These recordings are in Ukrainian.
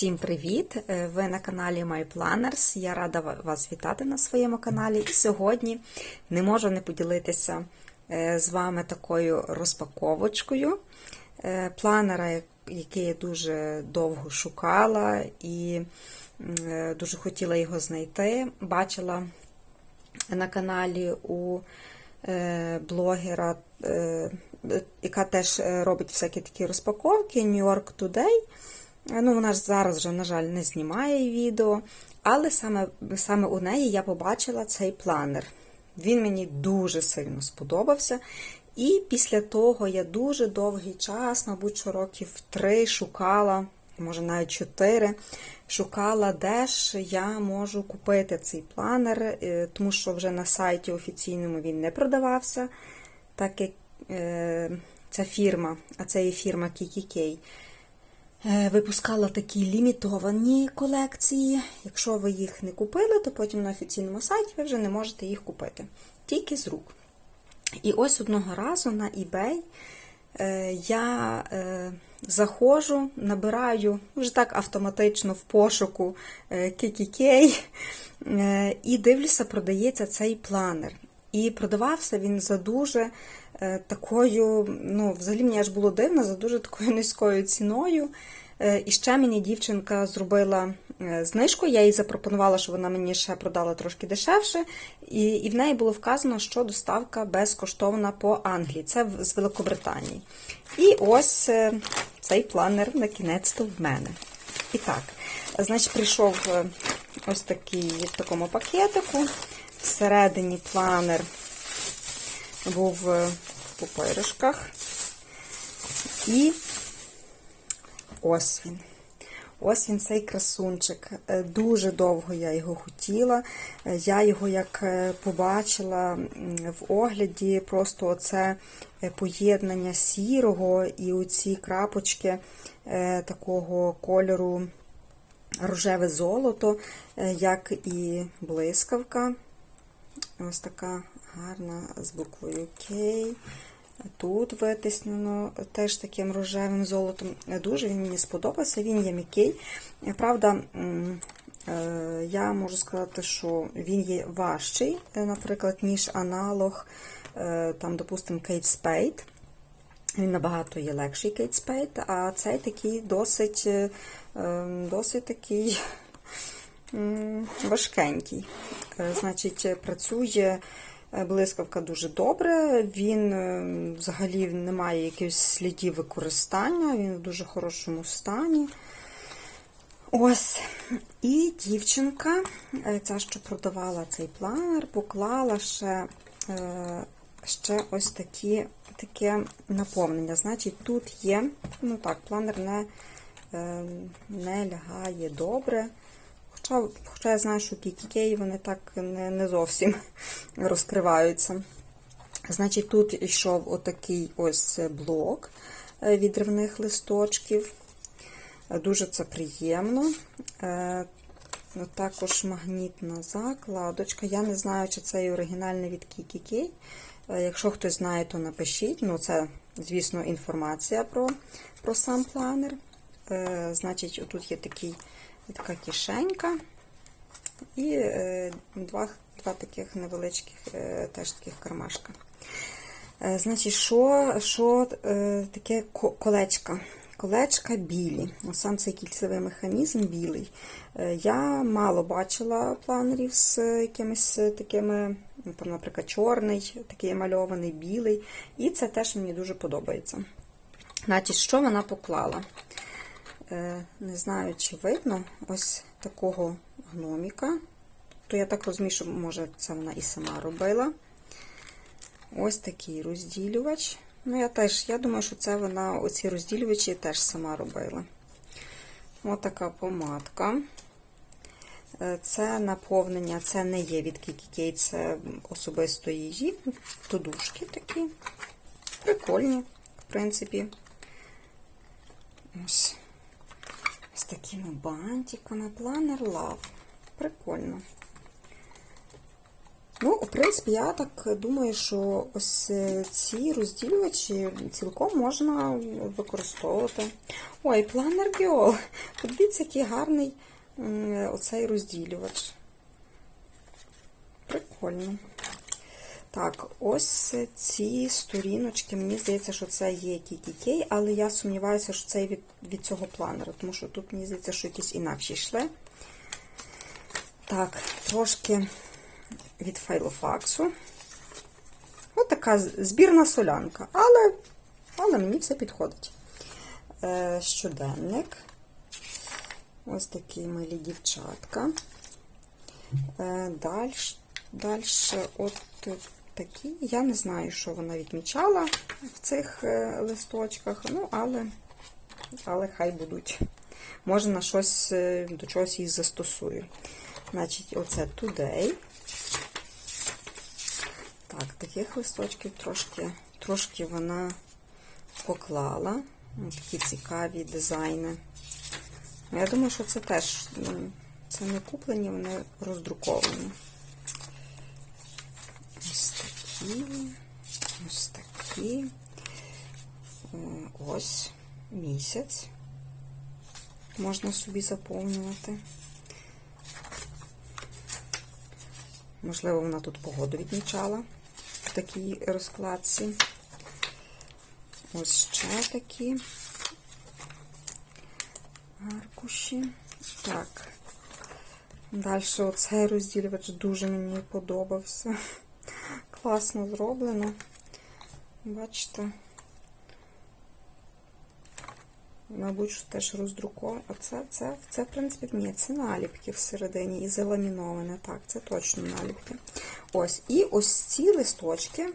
Всім привіт! Е, Ви на каналі MyPlanners. Я рада вас вітати на своєму каналі. І сьогодні не можу не поділитися е, з вами такою розпаковочкою е, планера, який я дуже довго шукала і дуже хотіла його знайти. Бачила на каналі у блогера, яка теж робить всякі такі розпаковки New York Today. Е, Ну, вона ж зараз вже, на жаль, не знімає відео, але саме, саме у неї я побачила цей планер. Він мені дуже сильно сподобався. І після того я дуже довгий час, мабуть, що років три шукала, може навіть чотири, шукала, де ж я можу купити цей планер, е, тому що вже на сайті офіційному він не продавався, так як е, ця фірма, а це є фірма KKK, випускала такі лімітовані колекції. Якщо ви їх не купили, то потім на офіційному сайті ви вже не можете їх купити. Тільки з рук. І ось одного разу на eBay е, я е, заходжу, набираю вже так автоматично в пошуку е, KKK е, і дивлюся, продається цей планер. І продавався він за дуже е, такою, ну, взагалі мені аж було дивно, за дуже такою низькою ціною. Е, І ще мені дівчинка зробила е, знижку, я їй запропонувала, що вона мені ще продала трошки дешевше, і, і в неї було вказано, що доставка безкоштовна по Англії, це з Великобританії. І ось е, цей планер на кінець-то в мене. І так, значить, прийшов е, ось такий в такому пакетику. Всередині планер був в пупиришках. І ось він. Ось він цей красунчик. Е, Дуже довго я його хотіла. Е, Я його як е, побачила в огляді, просто оце поєднання сірого і оці крапочки такого кольору рожеве золото, як і блискавка. Ось така гарна з буквою К. Тут витиснено теж таким рожевим золотом. Дуже він мені сподобався, він є м'який. Правда, е, я можу сказати, що він є важчий, е, наприклад, ніж аналог, е, там, допустимо, Kate Spade. Він набагато є легший Kate Spade, а цей такий досить, досить такий важкенький. Значить, працює блискавка дуже добре. Він е, взагалі не має якихось слідів використання, він в дуже хорошому стані. Ось. І дівчинка, е, ця, що продавала цей планер, поклала ще, е, ще ось такі, таке наповнення. Значить, тут є, ну так, планер не, е, не лягає добре. Хоча, хоча я знаю, що кікікеї вони так не, не зовсім розкриваються. Значить, тут йшов отакий ось блок е, відривних листочків. Дуже це приємно. Е, Також магнітна закладочка. Я не знаю, чи це оригінальний від KKK. Е, Якщо хтось знає, то напишіть. Ну, це, звісно, інформація про, про сам планер. Значить, тут є такий, така кишенька і е, два, два таких невеличких е, теж таких кармашка. Е, Значить, що, що таке колечка? Колечка білі. Сам цей кільцевий механізм білий. Я мало бачила планерів з якимись такими, ну, там, наприклад, чорний, такий мальований, білий. І це теж мені дуже подобається. Значить, що вона поклала? Е, Не знаю, чи видно ось такого гноміка. То я так розумію, що може це вона і сама робила. Ось такий розділювач. Ну, я теж, я думаю, що це вона, оці розділювачі теж сама робила. Ось така помадка. Е, Це наповнення, це не є від KKK, це особисто її. Тудушки такі. Прикольні, в принципі. Ось. З такими бантиками. Планер Love. Прикольно. Ну, в принципі, я так думаю, що ось е, ці розділювачі цілком можна використовувати. Ой, планер Геол. Подивіться, який гарний оцей розділювач. Прикольно. Так, ось ці сторіночки. Мені здається, що це є KKK, але я сумніваюся, що це від, від цього планера, тому що тут мені здається, що якісь інакші йшли. Так, трошки від файлофаксу. Ось така збірна солянка, але, але мені все підходить. Е, щоденник. Ось такі милі дівчатка. Е, далі, далі от такі. Я не знаю, що вона відмічала в цих е, листочках, ну, але, але хай будуть. Може, на щось, е, до чогось їх застосую. Значить, оце Today. Так, таких листочків трошки, трошки вона поклала. Такі цікаві дизайни. Я думаю, що це теж це не куплені, вони роздруковані. Ось такі, ось такі. Ось місяць. Можна собі заповнювати. Можливо, вона тут погоду відмічала в такій розкладці. Ось ще такі аркуші. Так. Далі оцей розділювач дуже мені подобався. Класно зроблено. Бачите? Мабуть, що теж роздруковано. А це, це, в принципі, ні, це наліпки всередині і заламіноване. Так, це точно наліпки. Ось. І ось ці листочки,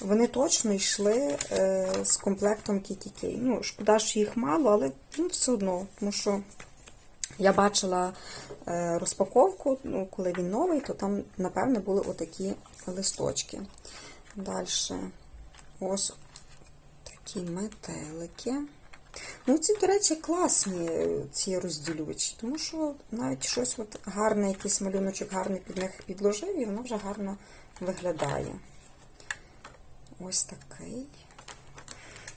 вони точно йшли е, з комплектом KKK. Ну, шкода, що їх мало, але ну, все одно, тому що я бачила е, розпаковку, ну, коли він новий, то там, напевне, були отакі листочки. Далі ось такі метелики. Ну, ці, до речі, класні е, ці розділювачі, тому що навіть щось от гарне, якийсь малюночок гарний під них підложив, і воно вже гарно виглядає. Ось такий.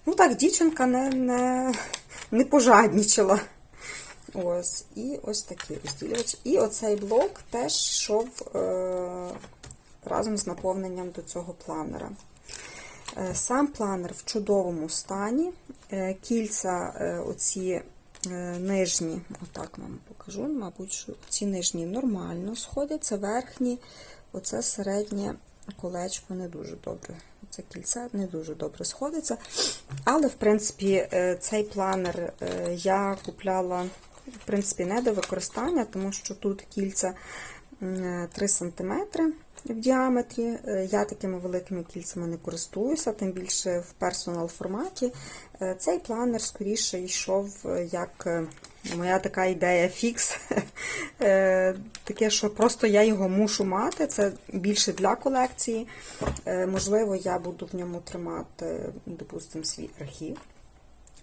Ну так, дівчинка не, не, не пожаднічала. Ось, і ось такий розділювач. І оцей блок теж йшов е, разом з наповненням до цього планера. Е, Сам планер в чудовому стані. Е, Кільця, е, оці нижні, отак вам покажу, мабуть, що ці нижні нормально сходяться, верхні, оце середнє колечко не дуже добре. Це кільце не дуже добре сходиться. Але, в принципі, цей планер я купляла в принципі, не до використання, тому що тут кільця 3 см в діаметрі. Е, Я такими великими кільцями не користуюся, тим більше в персонал форматі. Е, Цей планер скоріше йшов е, як моя така ідея фікс. Таке, що просто я його мушу мати. Це більше для колекції. Можливо, я буду в ньому тримати, допустимо, свій архів.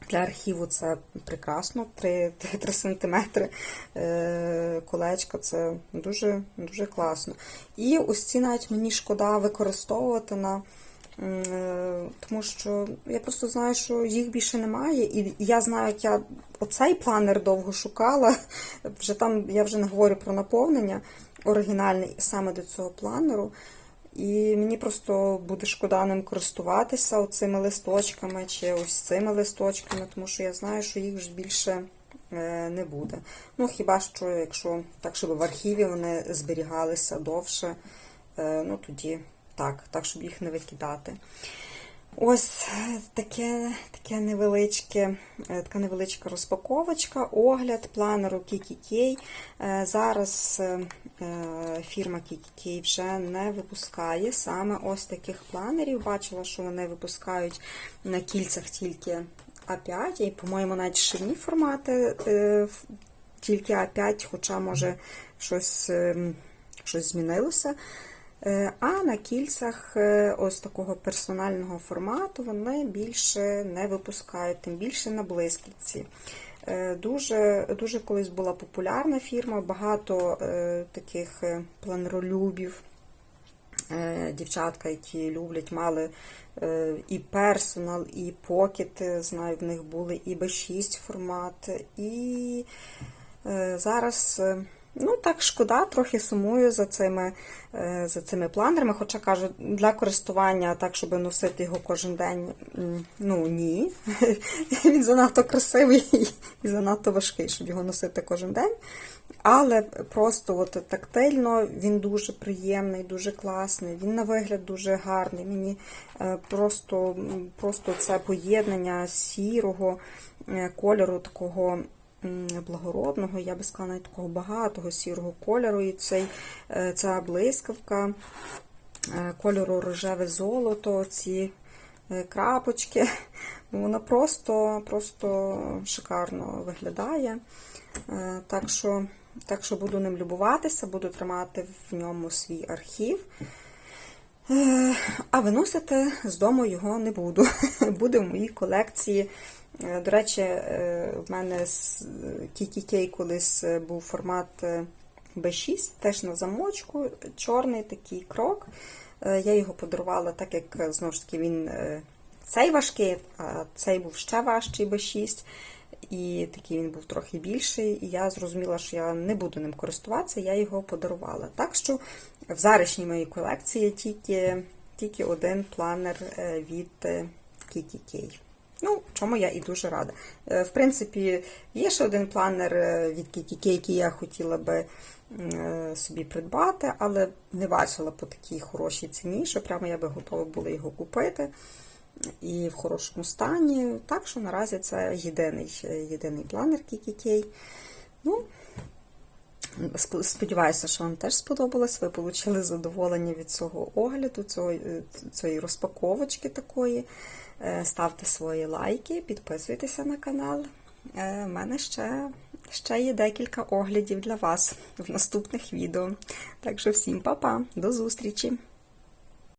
Для архіву це прекрасно, 3, 3 см колечка це дуже дуже класно. І ось ці навіть мені шкода використовувати на. е, Тому що я просто знаю, що їх більше немає, і я знаю, як я оцей планер довго шукала. Вже там я вже не говорю про наповнення оригінальний саме до цього планеру. І мені просто буде шкода ним користуватися оцими листочками чи ось цими листочками, тому що я знаю, що їх вже більше е, не буде. Ну, хіба що, якщо так, щоб в архіві вони зберігалися довше, е, ну тоді так, так, щоб їх не викидати. Ось таке, таке невеличке, е, така невеличка розпаковочка, огляд планеру KKK. Е, Зараз е, е, фірма KKK вже не випускає саме ось таких планерів. Бачила, що вони випускають на кільцях тільки А5, і, по-моєму, навіть ширні формати е, тільки А5, хоча, може, щось, ем, щось змінилося. Е, А на кільцях е, ось такого персонального формату вони більше не випускають, тим більше на блискітці. Е, Дуже, дуже колись була популярна фірма, багато таких планеролюбів е, дівчатка, які люблять, мали і персонал, і покет, знаю, в них були, і B6 формат, і зараз. Ну, так шкода, трохи сумую за цими, е, за цими планерами. Хоча кажу, для користування, так, щоб носити його кожен день, ну ні. Він занадто красивий і занадто важкий, щоб його носити кожен день. Але просто от тактильно він дуже приємний, дуже класний, він на вигляд дуже гарний. Мені е, просто, просто це поєднання сірого е, кольору такого благородного, я би сказала, навіть такого багатого сірого кольору. І цей, е, ця блискавка е, кольору рожеве золото, ці е, крапочки. Вона просто, просто шикарно виглядає. Так що, так що буду ним любуватися, буду тримати в ньому свій архів. А виносити з дому його не буду. Буде в моїй колекції. Е, До речі, е, в мене з KKK колись е, був формат е, B6, теж на замочку, чорний такий крок. Я його подарувала, так як знову ж таки він цей важкий, а цей був ще важчий B6. І такий він був трохи більший, і я зрозуміла, що я не буду ним користуватися, я його подарувала. Так що в зарішній моїй колекції тільки, тільки один планер від KKK. Ну, чому я і дуже рада. Е, В принципі, є ще один планер е, від KKK, який я хотіла би е, собі придбати, але не бачила по такій хорошій ціні, що прямо я би готова була його купити. І в хорошому стані. Так що наразі це єдиний, єдиний планер KKK. Ну, сподіваюся, що вам теж сподобалось. Ви отримали задоволення від цього огляду, цього, е, цієї розпаковочки такої. Е, Ставте свої лайки, підписуйтеся на канал. Е, У мене ще, ще є декілька оглядів для вас в наступних відео. Так що всім па-па, до зустрічі!